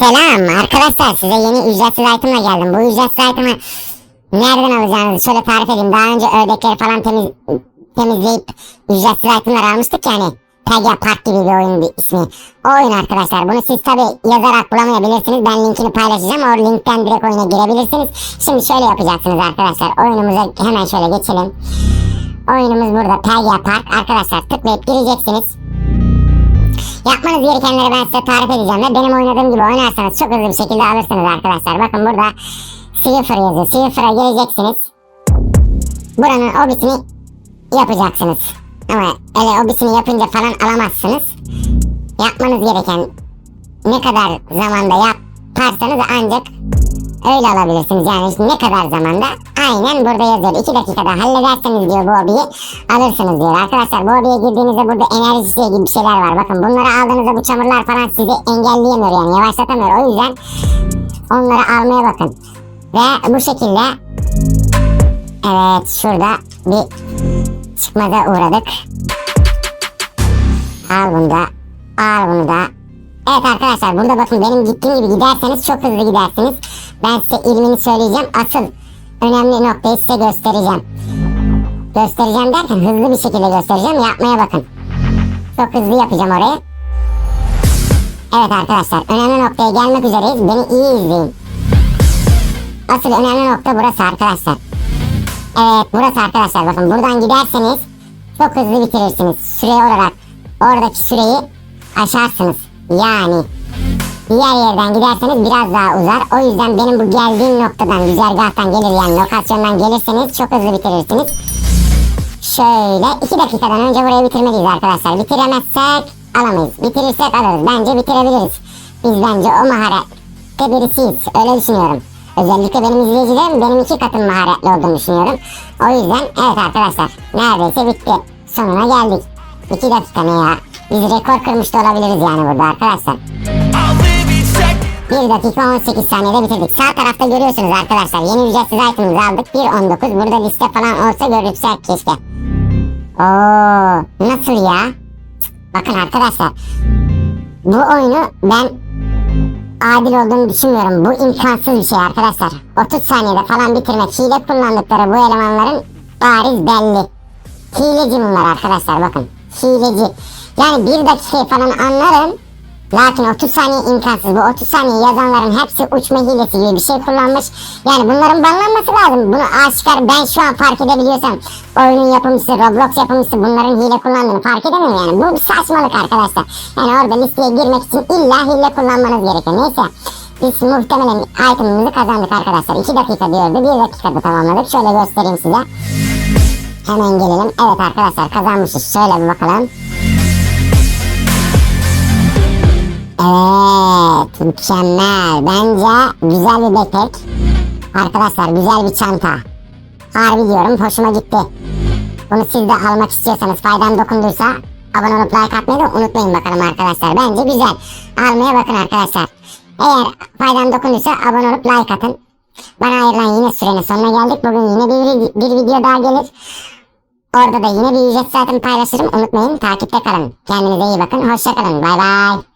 Selam arkadaşlar size yeni ücretsiz item'la geldim. Bu ücretsiz item'ı nereden alacağınızı şöyle tarif edeyim. Daha önce ördekleri falan temiz, temizleyip ücretsiz item'lar almıştık yani. Pegya Park gibi bir oyun bir ismi. O oyun arkadaşlar. Bunu siz tabi yazarak bulamayabilirsiniz. Ben linkini paylaşacağım. O linkten direkt oyuna girebilirsiniz. Şimdi şöyle yapacaksınız arkadaşlar. Oyunumuza hemen şöyle geçelim. Oyunumuz burada Pegya Park. Arkadaşlar tıklayıp gireceksiniz. Yapmanız gerekenleri ben size tarif edeceğim ve benim oynadığım gibi oynarsanız çok hızlı bir şekilde alırsınız arkadaşlar. Bakın burada Swiffer yazıyor. Swiffer'a geleceksiniz. Buranın obisini yapacaksınız. Ama öyle obisini yapınca falan alamazsınız. Yapmanız gereken ne kadar zamanda yaparsanız ancak öyle alabilirsiniz. Yani işte ne kadar zamanda aynen burada yazıyor. 2 dakikada hallederseniz diyor bu hobiyi alırsınız diyor. Arkadaşlar bu hobiye girdiğinizde burada enerji şey gibi şeyler var. Bakın bunları aldığınızda bu çamurlar falan sizi engelleyemiyor yani yavaşlatamıyor. O yüzden onları almaya bakın. Ve bu şekilde evet şurada bir çıkmaza uğradık. Al bunu da. Al bunu da. Evet arkadaşlar burada bakın benim gittiğim gibi giderseniz çok hızlı gidersiniz. Ben size ilmini söyleyeceğim. Asıl önemli noktayı size göstereceğim. Göstereceğim derken hızlı bir şekilde göstereceğim. Yapmaya bakın. Çok hızlı yapacağım orayı. Evet arkadaşlar önemli noktaya gelmek üzereyiz. Beni iyi izleyin. Asıl önemli nokta burası arkadaşlar. Evet burası arkadaşlar bakın buradan giderseniz çok hızlı bitirirsiniz. Süre olarak oradaki süreyi aşarsınız. Yani diğer yerden giderseniz biraz daha uzar. O yüzden benim bu geldiğim noktadan güzergahtan gelir yani lokasyondan gelirseniz çok hızlı bitirirsiniz. Şöyle 2 dakikadan önce burayı bitirmeliyiz arkadaşlar. Bitiremezsek alamayız. Bitirirsek alırız. Bence bitirebiliriz. Biz bence o maharette birisiyiz. Öyle düşünüyorum. Özellikle benim izleyicilerim benim iki katım maharetli olduğunu düşünüyorum. O yüzden evet arkadaşlar neredeyse bitti. Sonuna geldik. 2 dakika ne ya? Biz rekor kırmış da olabiliriz yani burada arkadaşlar. 1 dakika 18 saniyede bitirdik. Sağ tarafta görüyorsunuz arkadaşlar. Yeni ücretsiz itemimizi aldık. 1.19. Burada liste falan olsa görürsek keşke. Oo, nasıl ya? Cık, Bakın arkadaşlar. Bu oyunu ben adil olduğunu düşünmüyorum. Bu imkansız bir şey arkadaşlar. 30 saniyede falan bitirmek. Hile kullandıkları bu elemanların bariz belli. Hileci bunlar arkadaşlar bakın. Hileci. Yani bir dakikayı falan anlarım. Lakin 30 saniye imkansız. Bu 30 saniye yazanların hepsi uçma hilesi gibi bir şey kullanmış. Yani bunların banlanması lazım. Bunu aşikar ben şu an fark edebiliyorsam oyunun yapımcısı, Roblox yapımcısı bunların hile kullandığını fark edemiyor yani. Bu bir saçmalık arkadaşlar. Yani orada listeye girmek için illa hile kullanmanız gerekiyor. Neyse. Biz muhtemelen itemimizi kazandık arkadaşlar. 2 dakika diyordu. 1 dakikada tamamladık. Şöyle göstereyim size. Hemen gelelim. Evet arkadaşlar kazanmışız. Şöyle bir bakalım. Evet, mükemmel. Bence güzel bir backpack. Arkadaşlar güzel bir çanta. Harbi diyorum, hoşuma gitti. Bunu siz de almak istiyorsanız, faydam dokunduysa abone olup like atmayı da unutmayın bakalım arkadaşlar. Bence güzel. Almaya bakın arkadaşlar. Eğer faydam dokunduysa abone olup like atın. Bana ayrılan yine sürenin sonuna geldik. Bugün yine bir, bir video daha gelir. Orada da yine bir ücret zaten paylaşırım. Unutmayın takipte kalın. Kendinize iyi bakın. Hoşça kalın. Bay bay.